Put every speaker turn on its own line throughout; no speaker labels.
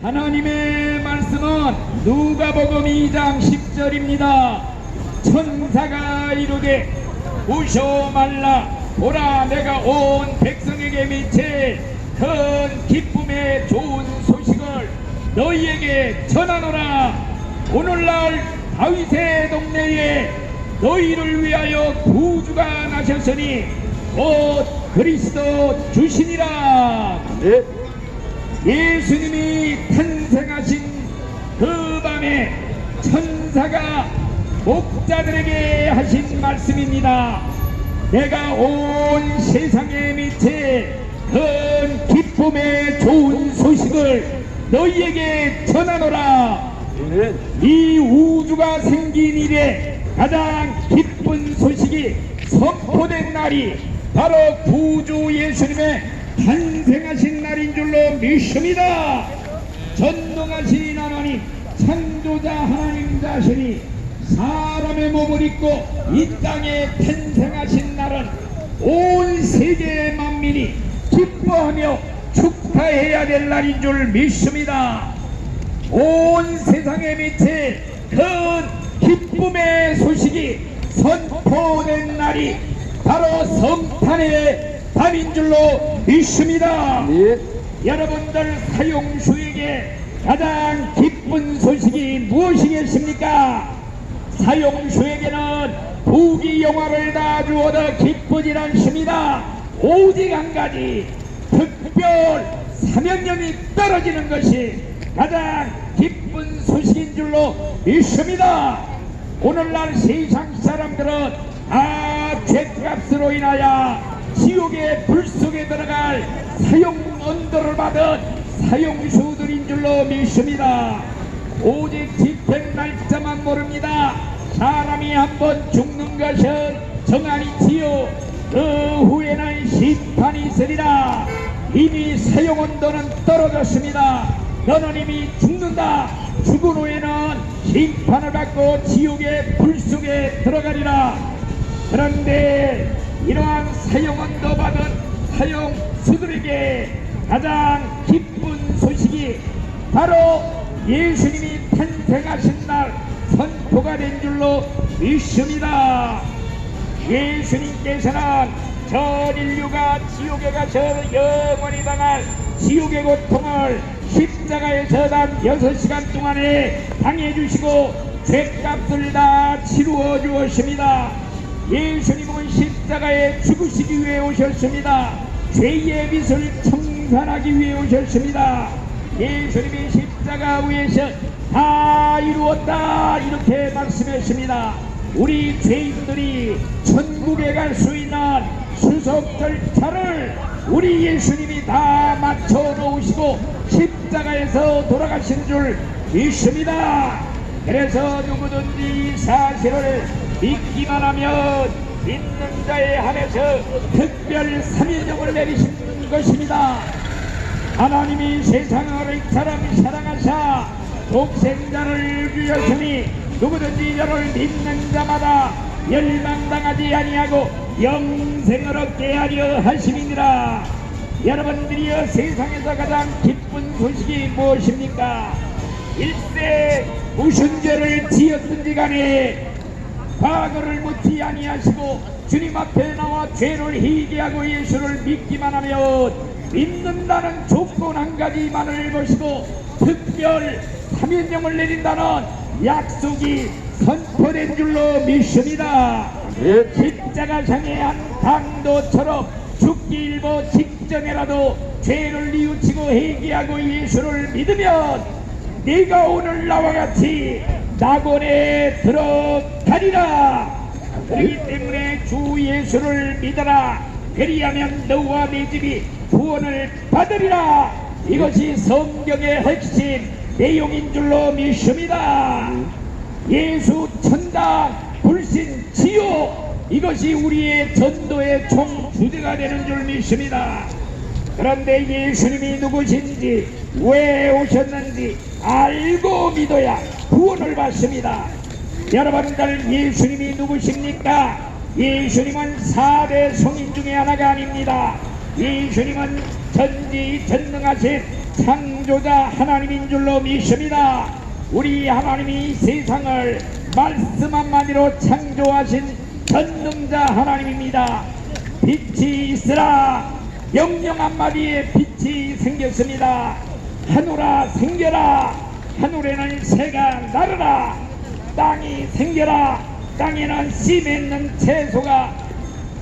하나님의 말씀은 누가복음 2장 10절입니다. 천사가 이르되 우쇼 말라 보라 내가 온 백성에게 미칠 큰 기쁨의 좋은 소식을 너희에게 전하노라 오늘날 다윗의 동네에 너희를 위하여 구주가 나셨으니 곧 그리스도 주시니라
네.
예수님이 탄생하신 그 밤에 천사가 목자들에게 하신 말씀입니다. 내가 온 세상에 미칠 큰 기쁨의 좋은 소식을 너희에게 전하노라.
네.
이 우주가 생긴 이래 가장 기쁜 소식이 선포된 날이 바로 구주 예수님의 탄생하신 날인 줄로 믿습니다. 전능하신 하나님, 창조자 하나님 자신이 사람의 몸을 입고 이 땅에 탄생하신 날은 온 세계 만민이 기뻐하며 축하해야 될 날인 줄 믿습니다. 온 세상에 미칠 큰 기쁨의 소식이 선포된 날이 바로 성탄의 밤인 줄로 믿습니다.
네.
여러분들 사용수에게 가장 기쁜 소식이 무엇이겠습니까? 사용수에게는 부귀 영화를 다 주어도 기쁘질 않습니다. 오직 한 가지 특별 사명령이 떨어지는 것이 가장 기쁜 소식인 줄로 믿습니다. 오늘날 세상 사람들은 아 죄값으로 인하여 지옥의 불 속에 들어갈 사형 언도를 받은 사형수들인 줄로 믿습니다. 오직 집행 날짜만 모릅니다. 사람이 한번 죽는 것은 정한이지요. 그 후에는 심판이 있으리라. 이미 사형 언도는 떨어졌습니다. 너는 이미 죽는다. 죽은 후에는 심판을 받고 지옥의 불 속에 들어가리라. 그런데 이러한 사형언도 받은 사형수들에게 가장 기쁜 소식이 바로 예수님이 탄생하신 날 선포가 된 줄로 믿습니다. 예수님께서는 전 인류가 지옥에 가서 영원히 당할 지옥의 고통을 십자가에서 단 여섯 시간 동안에 당해 주시고 죄값을 다 치루어 주었습니다. 예수님은 십자가에 죽으시기 위해 오셨습니다. 죄의 빚을 청산하기 위해 오셨습니다. 예수님이 십자가 위에서 다 이루었다 이렇게 말씀했습니다. 우리 죄인들이 천국에 갈 수 있는 수속 절차를 우리 예수님이 다 맞춰 놓으시고 십자가에서 돌아가신 줄 믿습니다. 그래서 누구든지 이 사실을 믿기만 하면 믿는 자에 한해서 특별 사명을 내리신 것입니다. 하나님이 세상을 이처럼 사랑하사 독생자를 주셨으니 누구든지 저를 믿는 자마다 멸망당하지 아니하고 영생을 얻게 하려 하심이니라 여러분들이여 세상에서 가장 기쁜 소식이 무엇입니까? 일세 무슨 죄를 지었든지 간에 과거를 묻지 아니하시고 주님 앞에 나와 죄를 희게하고 예수를 믿기만 하면 믿는다는 조건 한 가지만을 보시고 특별 사면령을 내린다는 약속이 선포된 줄로 믿습니다.
네.
십자가 상의 한 강도처럼 죽기 일보 직전에라도 죄를 뉘우치고 회개하고 예수를 믿으면 네가 오늘 나와 같이 낙원에 들어 가리라. 그렇기 때문에 주 예수를 믿어라. 그리하면 너와 네 집이 구원을 받으리라. 이것이 성경의 핵심 내용인 줄로 믿습니다. 예수 천당 불신 지옥 이것이 우리의 전도의 총 주제가 되는 줄 믿습니다. 그런데 예수님이 누구신지 왜 오셨는지 알고 믿어야 구원을 받습니다. 여러분들 예수님이 누구십니까? 예수님은 사대 성인 중에 하나가 아닙니다. 예수님은 전지 전능하신 창조 창조자 하나님인 줄로 믿습니다. 우리 하나님이 세상을 말씀 한마디로 창조하신 전능자 하나님입니다. 빛이 있으라 명령 한마디에 빛이 생겼습니다. 하늘아 생겨라 하늘에는 새가 나르라 땅이 생겨라 땅에는 씨 맺는 채소가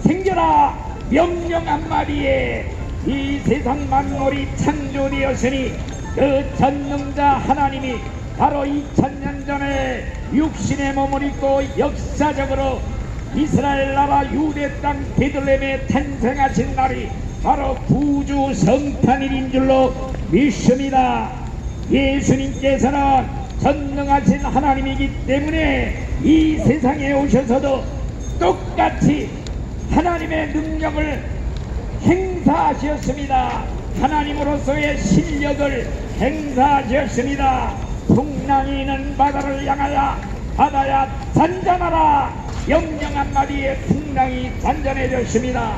생겨라 명령 한마디에 이 세상 만물이 창조되었으니 그 전능자 하나님이 바로 2000년 전에 육신의 몸을 입고 역사적으로 이스라엘 나라 유대 땅 베들레헴에 탄생하신 날이 바로 구주 성탄일인 줄로 믿습니다. 예수님께서는 전능하신 하나님이기 때문에 이 세상에 오셔서도 똑같이 하나님의 능력을 행사하셨습니다. 하나님으로서의 실력을 행사하셨습니다. 풍랑이 있는 바다를 향하여 바다야 잔잔하라 영영 한마디에 풍랑이 잔잔해졌습니다.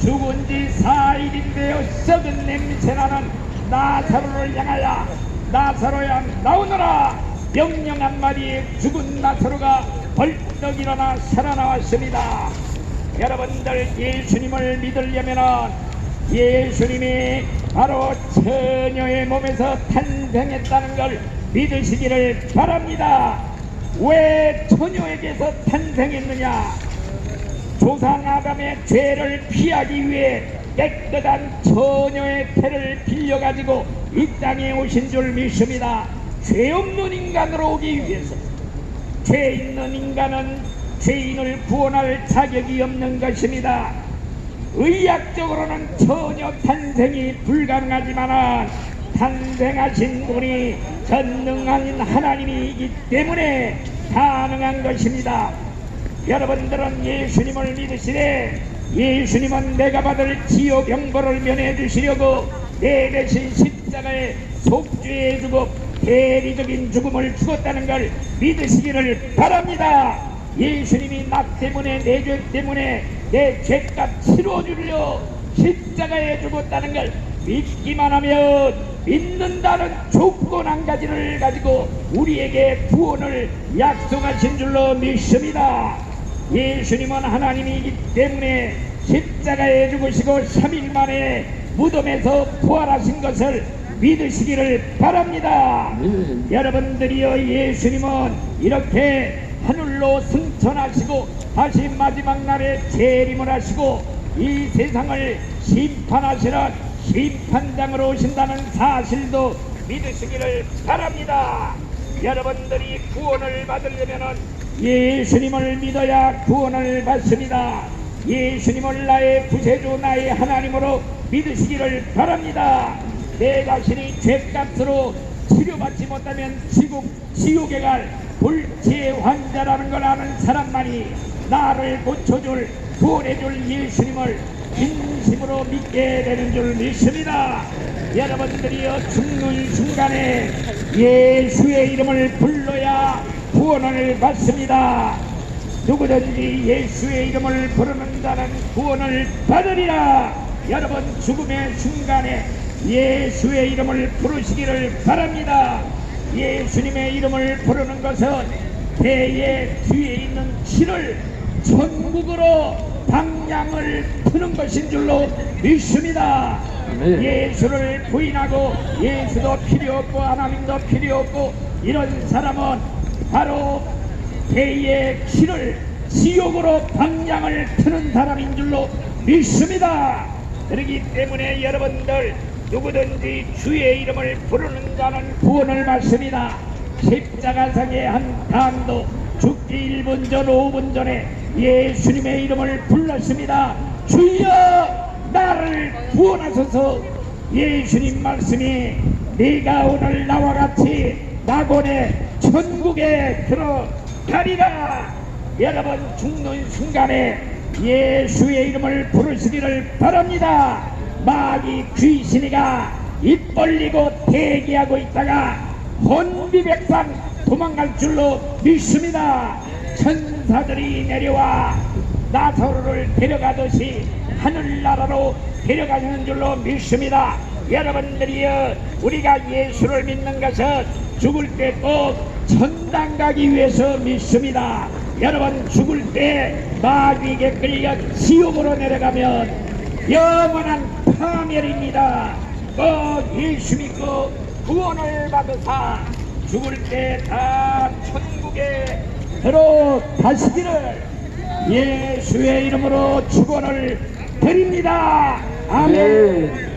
죽은 지 4일인데요 썩은 냄새나는 나사로를 향하여 나사로야 나오너라 영영 한마디에 죽은 나사로가 벌떡 일어나 살아나왔습니다. 여러분들 예수님을 믿으려면은 예수님이 바로 처녀의 몸에서 탄생했다는 걸 믿으시기를 바랍니다. 왜 처녀에게서 탄생했느냐? 조상 아담의 죄를 피하기 위해 깨끗한 처녀의 태를 빌려가지고 이 땅에 오신 줄 믿습니다. 죄 없는 인간으로 오기 위해서 죄 있는 인간은 죄인을 구원할 자격이 없는 것입니다. 의학적으로는 전혀 탄생이 불가능하지만 탄생하신 분이 전능한 하나님이기 때문에 가능한 것입니다. 여러분들은 예수님을 믿으시되 예수님은 내가 받을 지옥 형벌을 면해 주시려고 내 대신 십자가에 속죄해 주고 대리적인 죽음을 죽었다는 걸 믿으시기를 바랍니다. 예수님이 나 때문에 내 죄 때문에 내 죄값 치러주려 십자가에 죽었다는 걸 믿기만 하면 믿는다는 조건 한 가지를 가지고 우리에게 구원을 약속하신 줄로 믿습니다. 예수님은 하나님이기 때문에 십자가에 죽으시고 3일 만에 무덤에서 부활하신 것을 믿으시기를 바랍니다. 여러분들이여 예수님은 이렇게 하늘로 승천하시고 다시 마지막 날에 재림을 하시고 이 세상을 심판하시는 심판장으로 오신다는 사실도 믿으시기를 바랍니다. 여러분들이 구원을 받으려면 예수님을 믿어야 구원을 받습니다. 예수님을 나의 구세주 나의 하나님으로 믿으시기를 바랍니다. 내 자신이 죄값으로 치료받지 못하면 지옥, 지옥에 갈 불치의 환자라는 걸 아는 사람만이 나를 고쳐줄 구원해줄 예수님을 진심으로 믿게 되는 줄 믿습니다. 여러분들이여 죽는 순간에 예수의 이름을 불러야 구원을 받습니다. 누구든지 예수의 이름을 부르는 자는 구원을 받으리라. 여러분 죽음의 순간에 예수의 이름을 부르시기를 바랍니다. 예수님의 이름을 부르는 것은 배의 뒤에 있는 실을 천국으로 방향을 푸는 것인 줄로 믿습니다. 예수를 부인하고 예수도 필요 없고 하나님도 필요 없고 이런 사람은 바로 배의 길을 지옥으로 방향을 트는 사람인 줄로 믿습니다. 그렇기 때문에 여러분들 누구든지 주의 이름을 부르는 자는 구원을 받습니다. 십자가상의 한 강도 죽기 1분 전 5분 전에 예수님의 이름을 불렀습니다. 주여 나를 구원하소서 예수님 말씀이 네가 오늘 나와 같이 낙원의 천국에 들어가리라 여러분 죽는 순간에 예수의 이름을 부르시기를 바랍니다. 마귀 귀신이가 입 벌리고 대기하고 있다가 혼비백산 도망갈 줄로 믿습니다. 천사들이 내려와 나사로를 데려가듯이 하늘나라로 데려가시는 줄로 믿습니다. 여러분들이여 우리가 예수를 믿는 것은 죽을 때 꼭 천당 가기 위해서 믿습니다. 여러분 죽을 때 마귀에게 끌려 지옥으로 내려가면 영원한 파멸입니다. 꼭 예수 믿고 구원을 받으사 죽을 때 다 천국에 들어가시기를 예수의 이름으로 축원을 드립니다. 아멘.
네.